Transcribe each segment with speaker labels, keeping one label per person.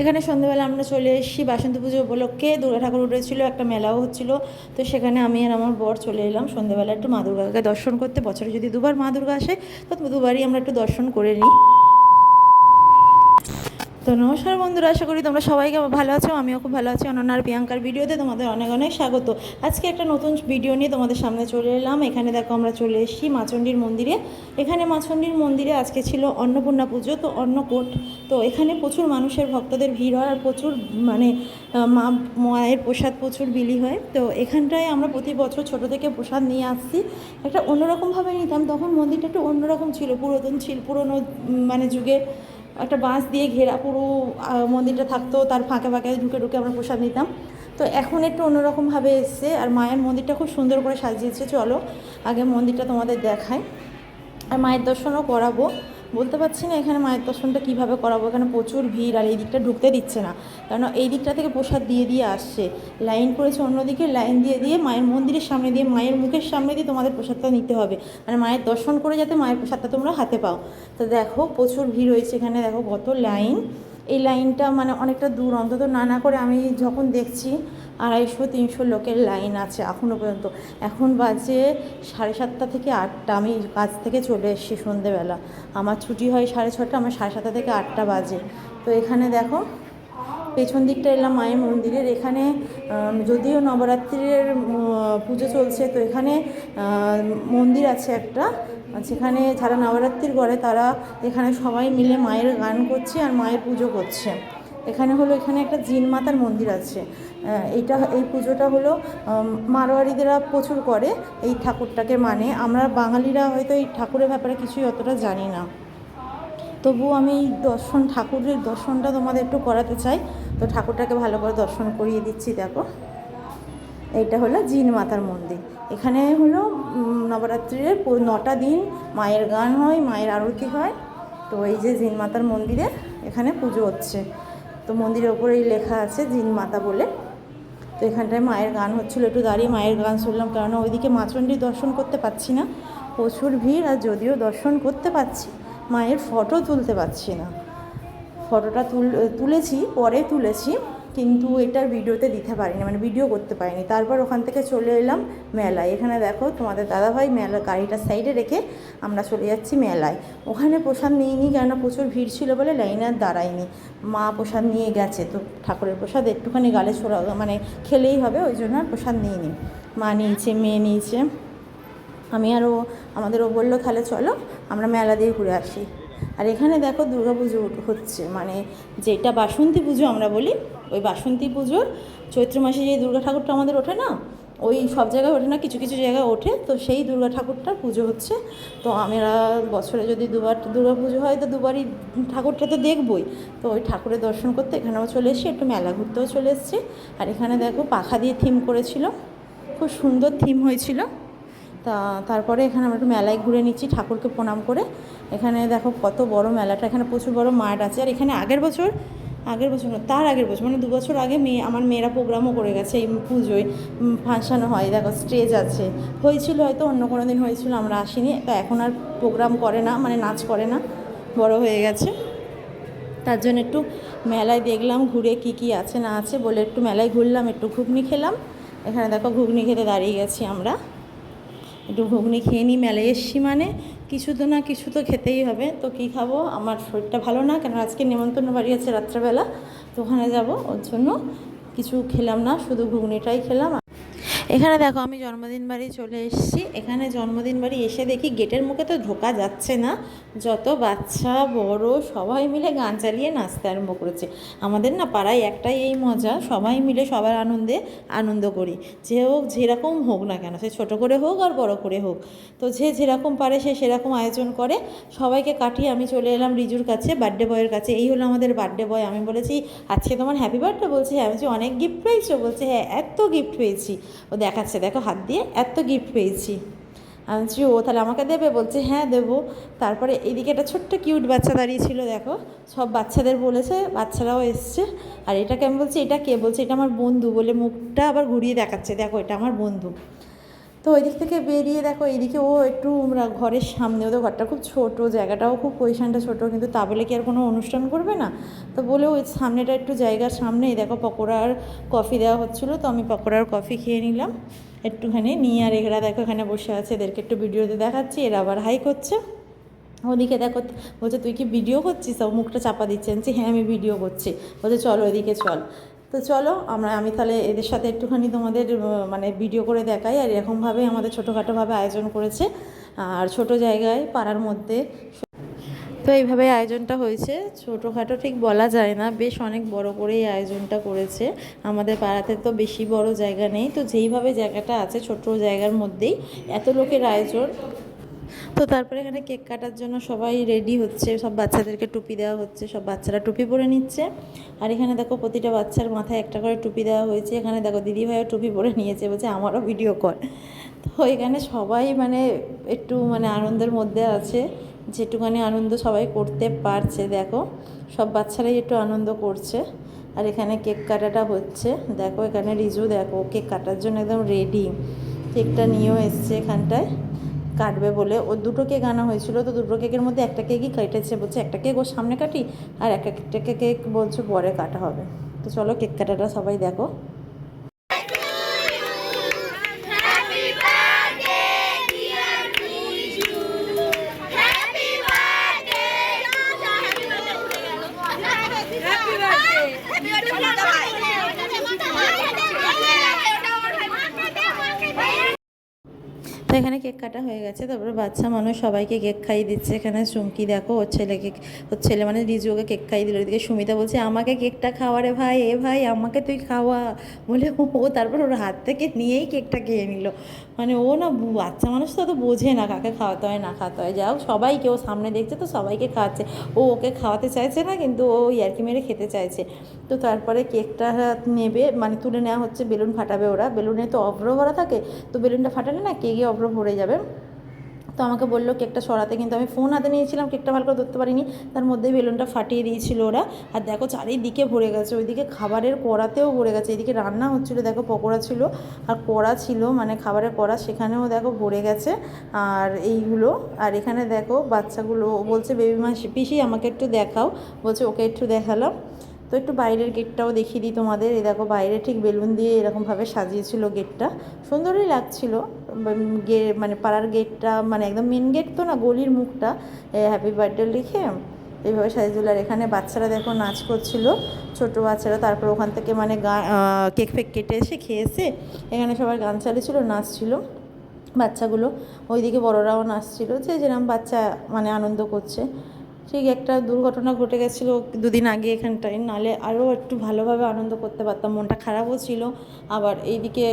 Speaker 1: এখানে সন্ধ্যেবেলা আমরা চলে এসেছি বাসন্তী পুজো উপলক্ষে। দুর্গা ঠাকুর উঠেছিল, একটা মেলাও হচ্ছিল। তো সেখানে আমি আর আমার বর চলে এলাম সন্ধ্যেবেলা একটু মা দুর্গাকে দর্শন করতে। বছরে যদি দুবার মা দুর্গা আসে, তো দুবারই আমরা একটু দর্শন করে নিই। তো নমস্কার বন্ধুরা, আশা করি তোমরা সবাইকে ভালো আছো? আমিও খুব ভালো আছি। অনন্যার প্রিয়াঙ্কার ভিডিওতে তোমাদের অনেক অনেক স্বাগত। আজকে একটা নতুন ভিডিও নিয়ে তোমাদের সামনে চলে এলাম। এখানে দেখো আমরা চলে এসেছি মাচণ্ডীর মন্দিরে। এখানে মাচণ্ডীর মন্দিরে আজকে ছিল অন্নপূর্ণা পুজো, তো অন্নকোট। তো এখানে প্রচুর মানুষের ভক্তদের ভিড় হয় আর প্রচুর মানে মা, মায়ের প্রসাদ প্রচুর বিলি হয়। তো এখানটায় আমরা প্রতি বছর ছোট থেকে প্রসাদ নিয়ে আসছি। একটা অন্যরকমভাবে নিতাম, তখন মন্দিরটা একটু অন্যরকম ছিল, পুরাতন ছিল, পুরনো মানে যুগে। একটা বাঁশ দিয়ে ঘেরা পুরো মন্দিরটা থাকতো, তার ফাঁকে ফাঁকে ঢুকে ঢুকে আমরা প্রসাদ নিতাম। তো এখন একটু অন্যরকমভাবে এসছে, আর মায়ের মন্দিরটা খুব সুন্দর করে সাজিয়েছে, চলো আগে মন্দিরটা তোমাদের দেখায় আর মায়ের দর্শনও করাবো। বলতে পারছি না এখানে মায়ের দর্শনটা কীভাবে করাবো। এখানে প্রচুর ভিড় আর এই দিকটা ঢুকতে দিচ্ছে না। কারণ এই দিকটা থেকে প্রসাদ দিয়ে দিয়ে আসছে। লাইন করেছে অন্যদিকে, লাইন দিয়ে দিয়ে মায়ের মন্দিরের সামনে দিয়ে, মায়ের মুখের সামনে দিয়ে তোমাদের প্রসাদটা নিতে হবে। মানে মায়ের দর্শন করে যাতে মায়ের প্রসাদটা তোমরা হাতে পাও। তো দেখো, প্রচুর ভিড় হয়েছে এখানে। দেখো কত লাইন। এই লাইনটা মানে অনেকটা দূর, অন্তত না না করে আমি যখন দেখছি আড়াইশো, তিনশো লোকের লাইন আছে এখনও পর্যন্ত। এখন বাজে সাড়ে সাতটা থেকে আটটা, আমি কাজ থেকে চলে এসেছি সন্ধেবেলা। আমার ছুটি হয় সাড়ে ছটা আমার সাড়ে সাতটা থেকে আটটা বাজে। তো এখানে দেখো, পেছন দিকটা এলাম মায়ের মন্দিরের। এখানে যদিও নবরাত্রির পুজো চলছে, তো এখানে মন্দির আছে একটা। যেখানে যারা নবরাত্রির করে, তারা এখানে সবাই মিলে মায়ের গান করছে আর মায়ের পুজো করছে। এখানে হলো, এখানে একটা জিন মাতার মন্দির আছে। এইটা, এই পুজোটা হলো মারোয়ারিদেরা প্রচুর করে এই ঠাকুরটাকে মানে। আমরা বাঙালিরা হয়তো এই ঠাকুরের ব্যাপারে কিছুই অতটা জানি না। তবুও আমি এই দর্শন, ঠাকুরের দর্শনটা তোমাদের একটু করাতে চাই। তো ঠাকুরটাকে ভালো করে দর্শন করিয়ে দিচ্ছি, দেখো। এইটা হলো জিন মাতার মন্দির। এখানে হলো নবরাত্রির নটা দিন মায়ের গান হয়, মায়ের আরতি হয়। তো এই যে জিন মাতার মন্দিরে এখানে পুজো হচ্ছে। তো মন্দিরের ওপরেই লেখা আছে জিন মাতা বলে। তো এখানটায় মায়ের গান হচ্ছিল, একটু দাঁড়িয়ে মায়ের গান শুনলাম, কেননা ওইদিকে মাচণ্ডী দর্শন করতে পারছি না। প্রচুর ভিড়, আর যদিও দর্শন করতে পারছি মায়ের ফটো তুলতে পারছি না। ফটোটা তুল, তুলেছি, পরে তুলেছি। কিন্তু এটার ভিডিওতে দিতে পারিনি মানে ভিডিও করতে পারিনি। তারপর ওখান থেকে চলে এলাম মেলায়। এখানে দেখো তোমাদের দাদাভাই মেলা গাড়িটা সাইডে রেখে আমরা চলে যাচ্ছি মেলায়। ওখানে প্রসাদ নিইনি কেননা প্রচুর ভিড় ছিল বলে লাইনে আর দাঁড়ায়নি। মা প্রসাদ নিয়ে গেছে, তো ঠাকুরের প্রসাদ একটুখানি গালে ছোড়া মানে খেলেই হবে, ওই জন্য আর প্রসাদ নিইনি। মা নিয়েছে, মেয়ে নিয়েছে। আমি আর ও, আমাদের ও বলল, তাহলে চলো, আমরা মেলা দিয়ে ঘুরে আসি। আর এখানে দেখো দুর্গা পুজো হচ্ছে মানে যেটা বাসন্তী পুজো আমরা বলি ওই বাসন্তী পুজোর, চৈত্র মাসে যে দুর্গা ঠাকুরটা আমাদের ওঠে না, ওই সব জায়গায় ওঠে না, কিছু কিছু জায়গায় ওঠে, তো সেই দুর্গা ঠাকুরটার পুজো হচ্ছে। তো আমরা বছরে যদি দুবার দুর্গা পুজো হয়, তো দুবারই ঠাকুরটা তো দেখবই। তো ওই ঠাকুরের দর্শন করতে এখানেও চলে এসেছি, একটু মেলা ঘুরতেও চলে এসেছি। আর এখানে দেখো পাখা দিয়ে থিম করেছিল, খুব সুন্দর থিম হয়েছিল। তা তারপরে এখানে আমরা একটু মেলায় ঘুরে নিচ্ছি ঠাকুরকে প্রণাম করে। এখানে দেখো কত বড় মেলাটা, এখানে প্রচুর বড় মাঠ আছে। আর এখানে আগের বছর আগের বছর না, তার আগের বছর মানে দু বছর আগে মেয়ে, আমার মেয়েরা প্রোগ্রামও করে গেছে এই পুজোয় ফাংশান হয়, দেখো স্টেজ আছে। হয়েছিল হয়তো, অন্য কোনো দিন হয়েছিল, আমরা আসিনি, তো এখন আর প্রোগ্রাম করে না মানে নাচ করে না, বড় হয়ে গেছে। তার জন্য একটু মেলায় দেখলাম, ঘুরে কি কি আছে, না আছে বলে একটু মেলায় ঘুরলাম, একটু ঘুগনি খেলাম। এখানে দেখো ঘুগনি খেতে দাঁড়িয়ে গেছি আমরা। একটু ঘুগনি খেয়ে নিই, মেলায় এসছি মানে। কিছু তো না কিছু তো খেতেই হবে। তো কি খাব? আমার শরীরটা ভালো না। কেন আজকে নেমন্তন্ন বাড়ি আছে রাত্রেবেলা। তো ওখানে যাব। ওর জন্য কিছু খেলাম না। শুধু ঘুগনিটাই খেলাম। এখানে দেখো আমি জন্মদিন বাড়ি চলে এসেছি। এখানে জন্মদিন বাড়ি এসে দেখি গেটের মুখে তো ঢোকা যাচ্ছে না। যত বাচ্চা বড় সবাই মিলে গান চালিয়ে নাচতে আরম্ভ করেছে। আমাদের না পাড়ায় একটাই এই মজা সবাই মিলে সবার আনন্দে আনন্দ করি। যে হোক যেরকম হোক না কেন সে ছোটো করে হোক আর বড় করে হোক। তো যে যেরকম পারে সে সেরকম আয়োজন করে। সবাইকে কাটিয়ে আমি চলে এলাম রিজুর কাছে বার্থডে বয়ের কাছে। এই হলো আমাদের বার্থডে বয়। আমি বলেছি আজকে তোমার হ্যাপি বার্থডে বলছি হ্যাঁ। বলছি, অনেক গিফট পেয়েছ? বলছে হ্যাঁ এত গিফট পেয়েছি। দেখাচ্ছে, দেখো হাত দিয়ে এত গিফট পেয়েছি। আমি বলছি, ও, তাহলে আমাকে দেবে? বলছে হ্যাঁ দেবো। তারপরে এইদিকে একটা ছোট্ট কিউট বাচ্চা দাঁড়িয়ে ছিল, দেখো। সব বাচ্চাদের বলেছে, বাচ্চারাও এসছে। আর এটাকে আমি বলছি, এটা কে? বলছে, এটা আমার বন্ধু। বলে মুখটা আবার ঘুরিয়ে দেখাচ্ছে, দেখো, এটা আমার বন্ধু। তো ওই দিক থেকে বেরিয়ে দেখো, এইদিকে ও একটু ঘরের সামনে, ওদের ঘরটা খুব ছোট, জায়গাটাও খুব পজিশনটা ছোট, কিন্তু তা বলে কি আর কোনো অনুষ্ঠান করবে না? তো বলে ওই সামনেটা একটু জায়গার সামনেই দেখো পকোড়া আর কফি দেওয়া হচ্ছিল, তো আমি পকোড়া আর কফি খেয়ে নিলাম। একটুখানি নিয়ে আর এরা দেখো এখানে বসে আছে, এদেরকে একটু ভিডিওতে দেখাচ্ছি, এরা আবার হাই করছে। ওদিকে দেখো, বলছে, তুই কি ভিডিও করছিস? ও মুখটা চাপা দিচ্ছে হ্যাঁ আমি ভিডিও করছি। বলছে, চল ওইদিকে চল। তো চলো, আমরা, আমি তাহলে এদের সাথে একটুখানি তোমাদের মানে ভিডিও করে দেখাই আর এরকমভাবেই আমাদের ছোটোখাটোভাবে আয়োজন করেছে, আর ছোট জায়গায়, পাড়ার মধ্যে। তো এইভাবে আয়োজনটা হয়েছে। ছোটোখাটো ঠিক বলা যায় না, বেশ অনেক বড় করেই আয়োজনটা করেছে। আমাদের পাড়াতে তো বেশি বড় জায়গা নেই, তো যেইভাবে জায়গাটা আছে ছোট জায়গার মধ্যেই, এত লোকের আয়োজন। তো তারপরে এখানে কেক কাটার জন্য সবাই রেডি হচ্ছে, সব বাচ্চাদেরকে টুপি দেওয়া হচ্ছে, সব বাচ্চারা টুপি পরে নিচ্ছে। আর এখানে দেখো প্রতিটা বাচ্চার মাথায় একটা করে টুপি দেওয়া হয়েছে। এখানে দেখো দিদিভাইও টুপি পরে নিয়েছে বলছে, আমারও ভিডিও কর। তো এখানে সবাই মানে একটু মানে আনন্দের মধ্যে আছে, যেটুখানি আনন্দ সবাই করতে পারছে, দেখো। সব বাচ্চারাই একটু আনন্দ করছে। আর এখানে কেক কাটাটা হচ্ছে। দেখো এখানে রিজু, দেখো কেক কাটার জন্য একদম রেডি কেকটা নিয়েও এসছে এখানটায়। কাটবে বলে ও দুটো কেক আনা হয়েছিল, তো দুটো কেকের মধ্যে একটা কেকই কেটেছে বলছে, একটা কেক ও সামনে কাটি আর একটা কেক বলছে পরে কাটা হবে। তো চলো কেক কাটাটা সবাই দেখো। তো এখানে কেক কাটা হয়ে গেছে, তারপরে বাচ্চা মানুষ সবাইকে কেক খাইয়ে দিচ্ছে। এখানে চুমকি দেখো, ওর ছেলেকে, ওর ছেলে মানে রিজু ওকে কেক খাইয়ে দিল। এদিকে সুমিতা বলছে, আমাকে কেকটা খাওয়ারে ভাই, এ ভাই, আমাকে তুই খাওয়া। বলে, ও তারপর ওর হাত থেকে নিয়েই কেকটা খেয়ে নিল। মানে ও না বাচ্চা মানুষ তো অত বোঝে না, কাকে খাওয়াতে হয়, না খাওয়াতে হয়। যাও, সবাইকে ও সামনে দেখছে তো সবাইকে খাওয়াচ্ছে। ও ওকে খাওয়াতে চাইছে না, কিন্তু ও ইয়ার্কি মেরে খেতে চাইছে। তো তারপরে কেকটা নেবে মানে তুলে নেওয়া হচ্ছে, বেলুন ফাটাবে ওরা। বেলুনে তো অভ্র ভরা থাকে, তো বেলুনটা ফাটালে না, কেকে অভ্র ভরে যাবে। তো আমাকে বলল কেকটা সরাতে, কিন্তু আমি ফোন হাতে নিয়েছিলাম, কেকটা ভালো করে ধরতে পারিনি। তার মধ্যেই বেলুনটা ফাটিয়ে দিয়েছিল ওরা। আর দেখো চারিদিকে ভরে গেছে, ওইদিকে খাবারের কড়াতেও ভরে গেছে। এদিকে রান্না হচ্ছিল, দেখো পকোড়া ছিল আর কড়া ছিল মানে খাবারের কড়া, সেখানেও দেখো ভরে গেছে আর এইগুলো। আর এখানে দেখো বাচ্চাগুলো বলছে, বেবি মা, পিসি, আমাকে একটু দেখাও। বলছে, ওকে একটু দেখালাম। তো একটু বাইরের গেটটাও দেখিয়ে দিই তোমাদের। এই দেখো বাইরে ঠিক বেলুন দিয়ে এরকমভাবে সাজিয়েছিল গেটটা সুন্দরই লাগছিল। গে মানে পাড়ার গেটটা মানে একদম মেন গেট তো না, গলির মুখটা হ্যাপি বার্থডে লিখে এইভাবে সাজিয়েছিল। আর এখানে বাচ্চারা দেখো নাচ করছিল, ছোট বাচ্চারা, তারপর ওখান থেকে মানে কেক ফেক কেটে এসে খেয়েছে। এখানে সবার গান চালিয়েছিল, নাচছিল বাচ্চাগুলো। ওইদিকে বড়রাও নাচছিল, যে যেরকম বাচ্চা মানে আনন্দ করছে। ঠিক একটা দুর্ঘটনা ঘটে গেছিল দুদিন আগে এখানটায়, নালে আরও একটু ভালোভাবে আনন্দ করতে পারতাম, মনটা খারাপও ছিল। আবার এইদিকে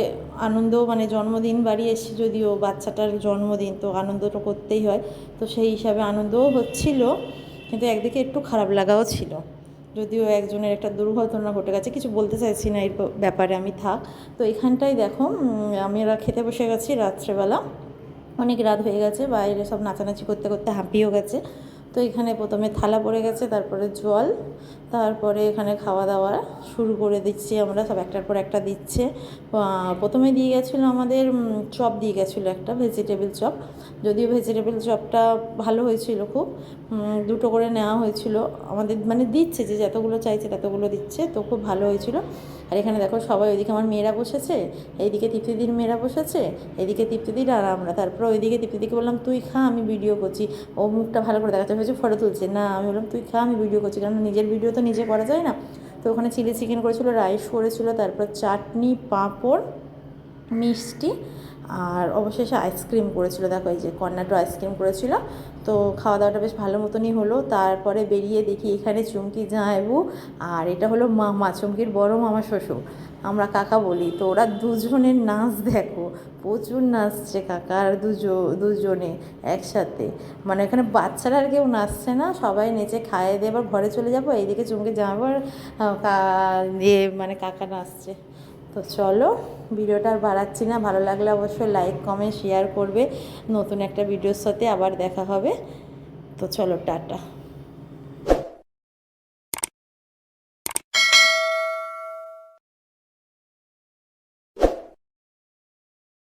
Speaker 1: আনন্দ মানে জন্মদিন বাড়ি এসে যদিও বাচ্চাটার জন্মদিন, তো আনন্দ তো করতেই হয়। তো সেই হিসাবে আনন্দও হচ্ছিল, কিন্তু একদিকে একটু খারাপ লাগাও ছিল। যদিও একজনের একটা দুর্ঘটনা ঘটে গেছে, কিছু বলতে চাইছি না এর ব্যাপারে, আমি থাক। তো এখানটাই দেখো আমি ওরা খেতে বসে গেছি রাত্রেবেলা। অনেক রাত হয়ে গেছে, বাইরে সব নাচানাচি করতে করতে হাঁপিয়েও গেছে। তো এখানে প্রথমে থালা পড়ে গেছে, তারপরে জল, তারপরে এখানে খাওয়া দাওয়া শুরু করে দিচ্ছি আমরা, সব একটার পর একটা দিচ্ছে। প্রথমে দিয়ে গেছিল আমাদের চপ দিয়ে গেছিল একটা ভেজিটেবল চপ। যদিও ভেজিটেবল চপটা ভালো হয়েছিল খুব দুটো করে নেওয়া হয়েছিল। আমাদের মানে দিচ্ছে যে, যতগুলো চাইছে ততগুলো দিচ্ছে, তো খুব ভালো হয়েছিল। আর এখানে দেখো সবাই ওইদিকে আমার মেয়েরা বসেছে, এইদিকে তৃপ্তিদির মেয়েরা বসেছে এদিকে তৃপ্তিদির আর আমরা। তারপর ওইদিকে তৃপ্তিদিকে বললাম, তুই খা, আমি ভিডিও করছি। ও মুখটা ভালো করে দেখাচ্ছে হয়েছে ফটো তুলছে। না, আমি বললাম, তুই খা, আমি ভিডিও করছি। কারণ নিজের ভিডিও তো নিজে করা যায় না। তো ওখানে চিলি চিকেন করেছিল রাইস করেছিল, তারপর চাটনি, পাঁপড়, মিষ্টি আর অবশেষে আইসক্রিম করেছিল। দেখো এই যে কর্নাটো আইসক্রিম করেছিল। তো খাওয়া দাওয়াটা বেশ ভালো মতনই হলো। তারপরে বেরিয়ে দেখি এখানে চুমকি জামাইবু আর এটা হলো মামা, চুমকির বড় মামা শ্বশুর। আমরা কাকা বলি, তো ওরা দুজনের নাচ দেখো। প্রচুর নাচছে কাকা আর দুজো, দুজনে একসাথে। মানে এখানে বাচ্চারা আর কেউ নাচছে না। সবাই নেচে খাইয়ে দিয়ে এবার ঘরে চলে যাব। এইদিকে চুমকি জামাইবু আর ইয়ে মানে কাকা নাচছে। তো চলো, ভিডিওটা আর বাড়াচ্ছি না। ভালো লাগলে অবশ্যই লাইক কমেন্ট শেয়ার করবে। নতুন একটা ভিডিওর সাথে আবার দেখা হবে। তো চলো, টাটা।